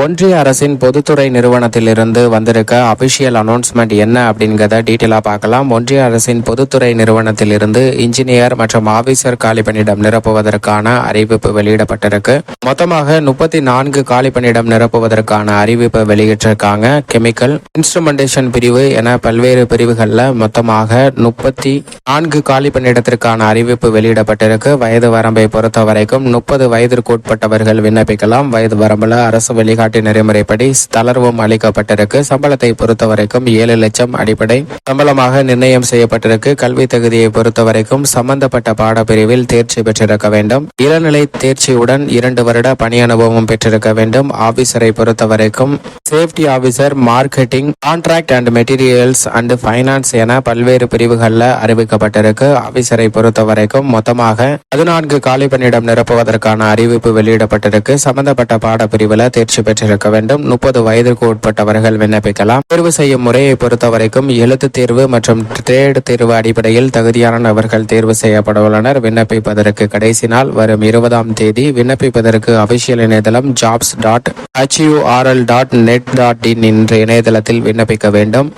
ஒன்றிய அரசின் பொதுத்துறை நிறுவனத்திலிருந்து வந்திருக்க அபிஷியல் அனௌன்ஸ்மெண்ட் என்ன அப்படிங்கிறத டீட்டெயிலாக பார்க்கலாம். ஒன்றிய அரசின் பொதுத்துறை நிறுவனத்திலிருந்து இன்ஜினியர் மற்றும் ஆபீசர் காலிப்பணியிடம் நிரப்புவதற்கான அறிவிப்பு வெளியிடப்பட்டிருக்கு. மொத்தமாக முப்பத்தி நான்கு காலிப்பணியிடம் நிரப்புவதற்கான அறிவிப்பு வெளியிட்டிருக்காங்க. கெமிக்கல் இன்ஸ்ட்ருமெண்டேஷன் பிரிவு என பல்வேறு பிரிவுகளில் மொத்தமாக முப்பத்தி நான்கு காலிப்பணியிடத்திற்கான அறிவிப்பு வெளியிடப்பட்டிருக்கு. வயது வரம்பை பொறுத்த வரைக்கும் முப்பது வயதிற்கு உட்பட்டவர்கள் விண்ணப்பிக்கலாம். வயது வரம்பில் அரசு வழிகாட்டு நெறிமுறைப்படி தளர்வும் அளிக்கப்பட்டிருக்கு. சம்பளத்தை பொறுத்தவரைக்கும் ஏழு லட்சம் அடிப்படை. சம்பளமாக நிர்ணயம் செய்யப்பட்டிருக்கு. கல்வி தகுதியை பொறுத்தவரைக்கும் சம்பந்தப்பட்ட பாடப்பிரிவில் தேர்ச்சி பெற்றிருக்க வேண்டும். இளநிலை தேர்ச்சியுடன் இரண்டு வருட பணி அனுபவம் பெற்றிருக்க வேண்டும். ஆபீசரை பொறுத்தவரைக்கும் safety officer marketing contract and materials and finance என பல்வேறு பிரிவுகளில் அறிவிக்கப்பட்டிருக்கு. ஆபீசரை பொறுத்தவரைக்கும் மொத்தமாக பதினான்கு காலி பணியிடம் நிரப்புவதற்கான அறிவிப்பு வெளியிடப்பட்டிருக்கு. சம்பந்தப்பட்ட பாடப்பிரிவில் தேர்ச்சி பெற்றிருக்க வேண்டும். முப்பது வயதிற்கு உட்பட்டவர்கள் விண்ணப்பிக்கலாம். தேர்வு செய்யும் முறையை பொறுத்தவரைக்கும் எழுத்து தேர்வு மற்றும் ட்ரேட் தேர்வு அடிப்படையில் தகுதியான நபர்கள் தேர்வு செய்யப்படவுள்ளனர். விண்ணப்பிப்பதற்கு கடைசி நாள் வரும் இருபதாம் தேதி. விண்ணப்பிப்பதற்கு அபிஷியல் இணையதளம் jobs dot HURL dot net dot in என்ற இணையதளத்தில் விண்ணப்பிக்க வேண்டும்.